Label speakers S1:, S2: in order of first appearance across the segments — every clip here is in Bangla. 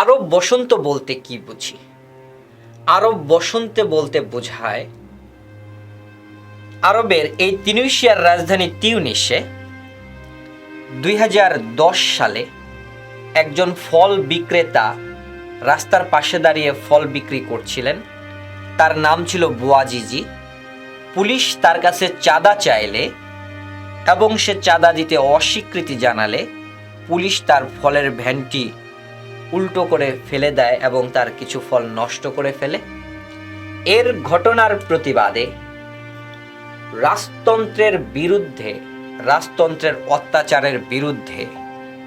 S1: আরব বসন্ত বলতে কি বুঝি? আরব বসন্তে বলতে বোঝায় আরবের এই তিউনিশিয়ার রাজধানী তিউনিসে দুই হাজার দশ সালে একজন ফল বিক্রেতা রাস্তার পাশে দাঁড়িয়ে ফল বিক্রি করছিলেন। তার নাম ছিল বুয়াজিজি। পুলিশ তার কাছে চাঁদা চাইলে এবং সে চাঁদা দিতে অস্বীকৃতি জানালে পুলিশ তার ফলের ভ্যানটি উল্টো করে ফেলে দেয় এবং তার কিছু ফল নষ্ট করে ফেলে। এর ঘটনার প্রতিবাদে রাজতন্ত্রের বিরুদ্ধে, রাজতন্ত্রের অত্যাচারের বিরুদ্ধে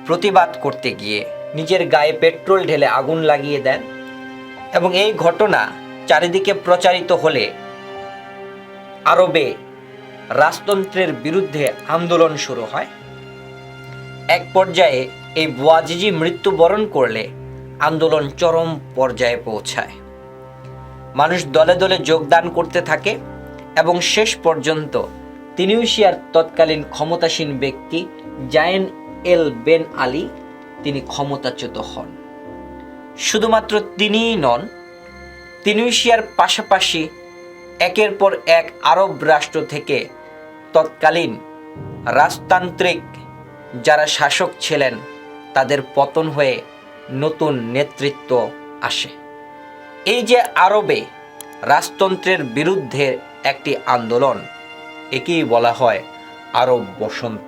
S1: প্রতিবাদ করতে গিয়ে নিজের গায়ে পেট্রোল ঢেলে আগুন লাগিয়ে দেন এবং এই ঘটনা চারিদিকে প্রচারিত হলে আরবে রাজতন্ত্রের বিরুদ্ধে আন্দোলন শুরু হয়। এক পর্যায়ে এই বুয়াজিজি মৃত্যুবরণ করলে আন্দোলন চরম পর্যায়ে পৌঁছায়। মানুষ দলে দলে যোগদান করতে থাকে এবং শেষ পর্যন্ত তিনিউশিয়ার তৎকালীন ক্ষমতাসীন ব্যক্তি জায়েন এল বেন আলী তিনি ক্ষমতাচ্যুত হন। শুধুমাত্র তিনিই নন, তিনিউশিয়ার পাশাপাশি একের পর এক আরব রাষ্ট্র থেকে তৎকালীন রাজতান্ত্রিক যারা শাসক ছিলেন তাদের পতন হয়ে নতুন নেতৃত্ব আসে। এই যে আরবে রাজতন্ত্রের বিরুদ্ধে একটি আন্দোলন, একেই বলা হয় আরব বসন্ত।